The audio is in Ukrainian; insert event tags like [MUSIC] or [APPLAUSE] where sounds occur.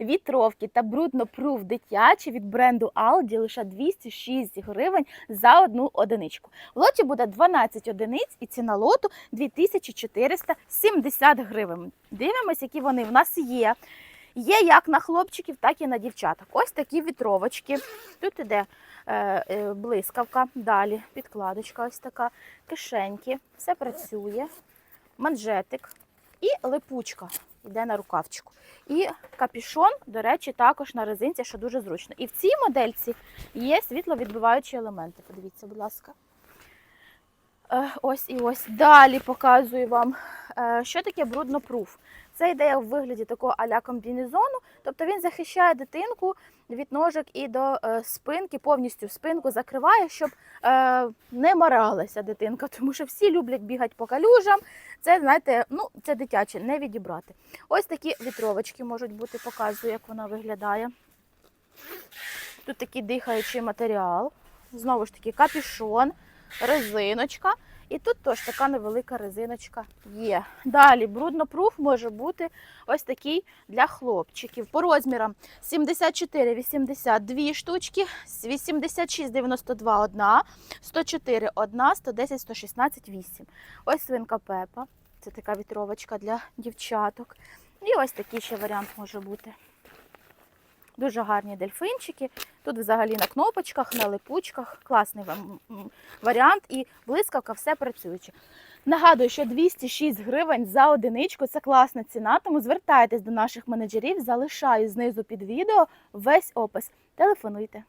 вітровки та брудно-пруф дитячі від бренду Aldi лише 206 гривень за одну одиничку. В лоті буде 12 одиниць і ціна лоту 2470 гривень. Дивимось, які вони в нас є. Є як на хлопчиків, так і на дівчаток. Ось такі вітровочки. Тут іде е, е, блискавка, далі підкладочка ось така, кишеньки, все працює, манжетик і липучка йде на рукавчику. І капішон, до речі, також на резинці, що дуже зручно. І в цій модельці є світловідбиваючі елементи. Подивіться, будь ласка. Е, Ось і ось. Далі показую вам, е, що таке брудно-пруф. Це йде в вигляді такого аля комбінезону, тобто він захищає дитинку від ножок і до е, спинки, повністю спинку закриває, щоб не маралася дитинка, [LAUGHS] тому що всі люблять бігати по калюжам. Це, знаєте, ну, це дитяче, не відібрати. Ось такі вітровочки можуть бути, показую, як вона виглядає. Тут такий дихаючий матеріал. Знову ж таки, капюшон, резиночка. І тут теж така невелика резиночка є. Далі брудно-пруф може бути ось такий для хлопчиків. По розмірам 74-80 дві штучки, 86-92 одна, 104 одна, 110, 116 вісім. Ось свинка Пепа. Це така вітровочка для дівчаток. І ось такий ще варіант може бути. Дуже гарні дельфинчики. Тут взагалі на кнопочках, на липучках. Класний вам варіант і блискавка все працююче. Нагадую, що 206 гривень за одиничку це класна ціна, тому звертайтесь до наших менеджерів, залишаю знизу під відео весь опис. Телефонуйте.